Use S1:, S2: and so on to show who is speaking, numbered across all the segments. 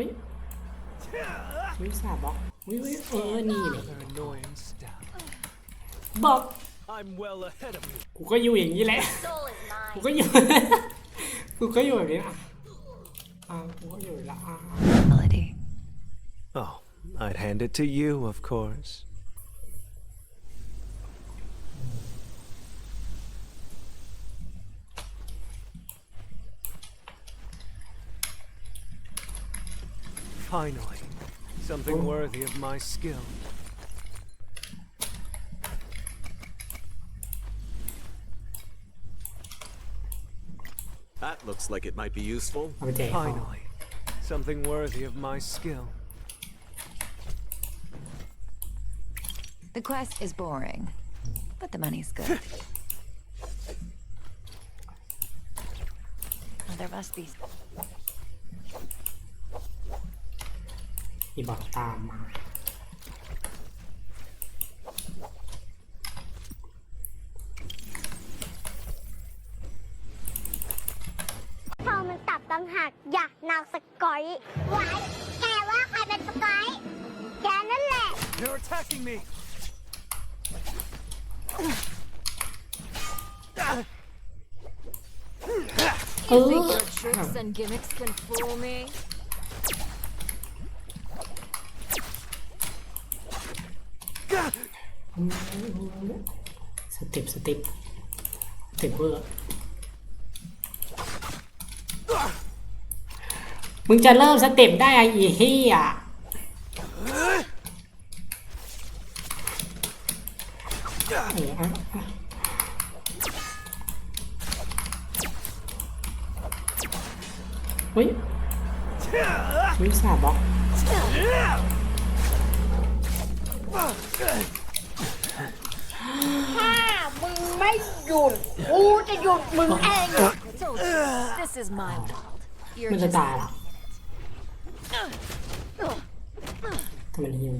S1: ฮ้ยวิสาบอกวิวิเออนี่เลยบอกกูก็อยู่อย่างนี้แหละกูก็อยู่กูก็อยู่แบบนี้ละอ่ากูก็อยู่ละอ่า
S2: I'd hand it to you, of course. Finally, something oh. worthy of my skill.
S3: That looks like it might be useful.
S1: Okay.
S2: Finally, something worthy of my skill.
S4: The quest is boring, but the money's good. there must be...
S1: อีบอกตามมา
S5: เธอมันตับตั้งหักอยากนางสกอยไว้แกว่าใครเป็นสกอยแกนั่นแหละ
S2: They're attacking me!
S1: เออ
S6: Your tricks and gimmicks can fool me.
S1: สเต็ปสเต็ปสเต็ปเวอร์มึงจะเริ่มสเต็ปได้ออีเฮียเอออะอะเฮ้ยวิสาบอก
S5: ถ้ามึงไม่หยุด กูจะหยุดมึงเอง
S6: Told you, this is my world. You're
S1: มันจะ
S6: just
S1: ตายเหรอทำไมยิง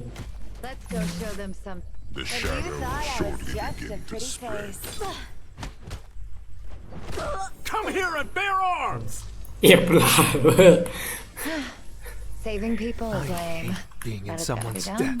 S4: Let's go show them some.
S7: The
S4: And you
S7: shadow
S4: thought I was
S7: shortly
S4: just a
S7: begin to
S4: pretty
S7: spread.
S4: face.
S3: Come here and bear arms!
S1: เอียบลายเวอร์
S4: Saving people is
S2: I
S4: lame.
S2: hate being in
S4: But it's gotta be
S2: someone's
S4: done.
S2: debt.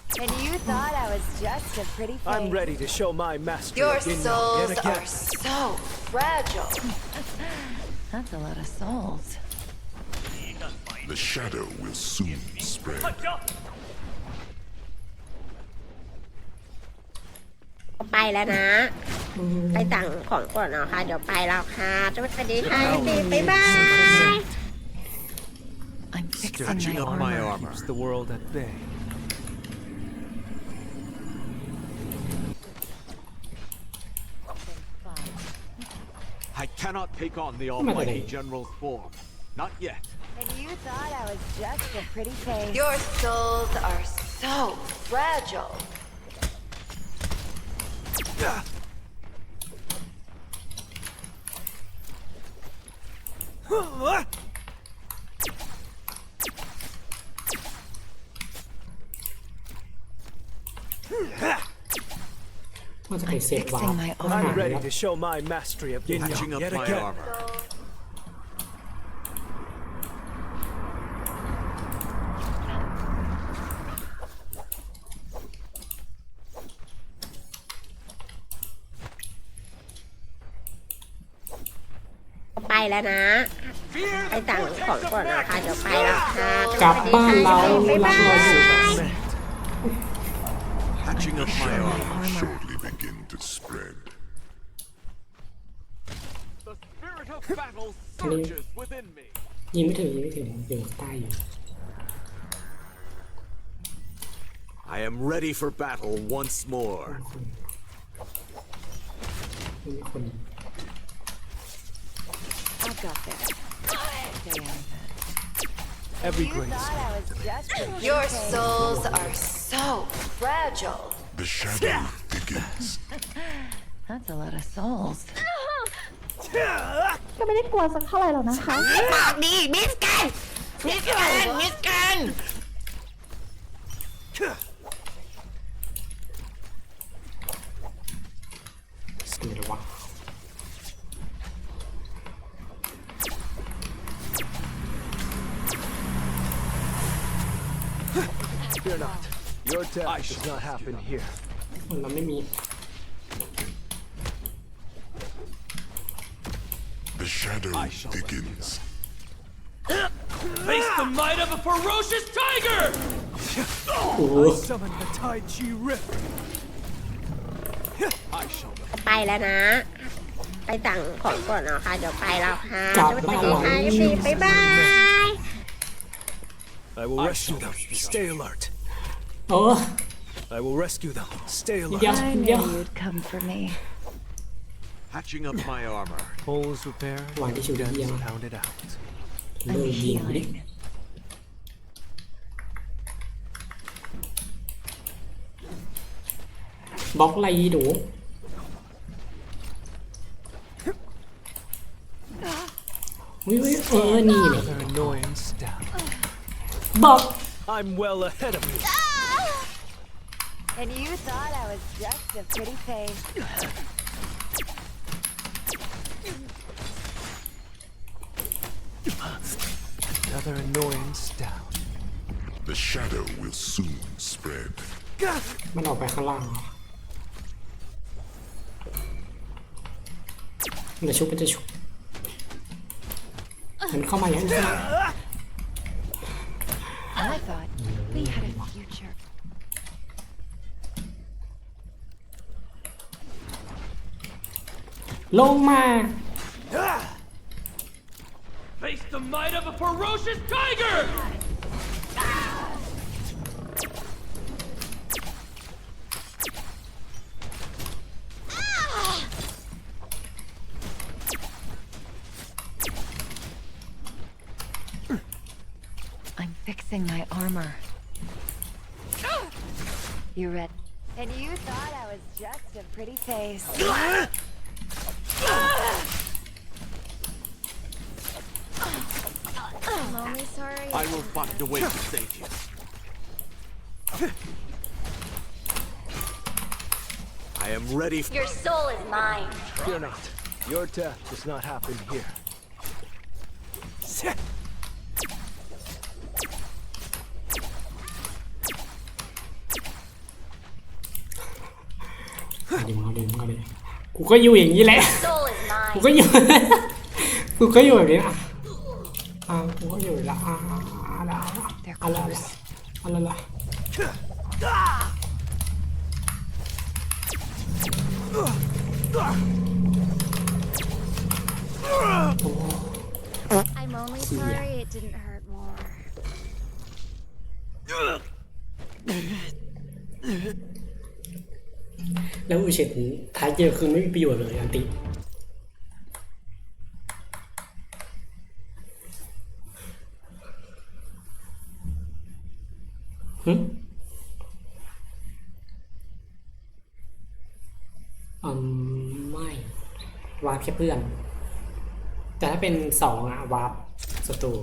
S4: and you thought I was just a pretty face.
S2: I'm ready to show my mastery
S4: Your
S2: of Yin Yang
S4: souls
S2: yet again.
S4: are so fragile. That's a lot of souls.
S7: The shadow will soon spread.
S8: ไปแล้วนะ ไปสั่งของก่อนเนาะค่ะ เดี๋ยวไปแล้วค่ะสวัสดีค่ะพี่บ๊ายบาย
S4: I'm fixing
S3: Stretching
S4: my
S3: up
S4: armor.
S3: my armor.
S2: Keeps the world at bay.
S3: Cannot take on the
S1: Almighty
S3: Almighty General's form. Not yet.
S4: And you thought I was just a pretty face. Your souls are so fragile.
S2: Ah!
S1: มันจะไปเสกวาร์
S4: Fixing my
S1: ป
S2: I'm
S4: armor.
S2: ready to show my mastery of Yin
S3: Patching
S2: Yang
S3: up
S2: yet
S3: my
S2: again.
S3: armor.
S8: ไปแล้วนะ ไปสั่งของก่อนเนาะค่ะเดี๋ยวไปแล้วค่ะ
S1: กลับบ้านเรา
S8: บ๊ายบา
S1: เราอยู่
S8: ย
S3: Patching up my armor.
S7: Will
S3: spirit of battle surges within me.
S1: ยิงไม่ถึงยิงไม่ถึงอยู่ใต้อยู่
S3: I am ready for battle once more.
S1: มีคน
S4: got there. Damn.
S2: Every
S4: You
S2: grace.
S4: thought I was just a pretty
S6: Your
S4: face.
S6: souls are so fragile.
S7: The shadow thickens.
S4: That's a lot of souls.
S5: ก็ไม่ได้กลัวสักเท่าไหร่หรอกนะคะ
S8: ปากดีมิสกันมิสกันมิสกัน
S1: เดี๋ยววะ
S2: Fear not. Your death does not happen here.
S1: มันเราไม่มี
S7: The shadow thickens.
S3: Face the might of a ferocious tiger!
S1: โอ้โห
S2: Summon the Tai Chi Rift. I shall
S8: ไปแล้วนะ ไปสั่งของก่อนเนาะค่ะ เดี๋ยวไปแล้วค่ะ
S1: กลับ
S8: สวัส
S1: บ้าน
S8: ดี
S1: เรา
S8: ค่ะพี่บ๊ายบาย
S2: I will rescue them. Stay alert.
S1: เออ
S2: I will rescue them. Stay
S1: นิด
S2: alert.
S1: เดียว
S4: I
S1: นิดเดียว
S4: knew you'd come for me.
S3: Patching up my armor.
S2: Holes repaired.
S1: วางที่ชูเดียว
S2: Pounded out.
S1: เลิ
S4: I'm
S1: กยิงดิ
S4: healing.
S1: บล็อกอะไรหนูวิวเออ นี่เลย
S2: Another annoying stab.
S1: บอก
S2: I'm well ahead of you.
S4: And you thought I was just a pretty face.
S2: Another annoying stab.
S7: The shadow will soon spread.
S1: มันออกไปข้างล่างเหรอเดี๋ยวชุบมันจะชุบมันเข้ามาอย่างนี้
S4: I thought we had a future.
S1: ลงมา
S3: Face the might of a ferocious tiger!
S4: I'm fixing my armor. You read? And you thought I was just a pretty face. Ah! Ah!
S6: I'm only sorry.
S3: I will find a way to save you.
S2: I am ready.
S5: Your soul is mine
S2: Fear not. Your death does not happen here.
S1: เอาดิเอาดิเอาดิกูก็อยู่อย่างนี้แหละ
S5: soul is mine
S1: กูก็อยู่ กูก็อยู่แบบนี้อ่ะ อะกูก็อยู่ละอะอะอะอะอะ
S4: They're
S1: อะอะไร
S4: close.
S1: อะไรอะไร
S6: I'm only sorry it didn't hurt more.
S1: แล้วอุเฉดท้ายเกมคือไม่มีประโยชน์เลยอันติ อืมไม่วาร์ปแค่เพื่อน แต่ถ้าเป็นสองอะวาร์ปศัตรู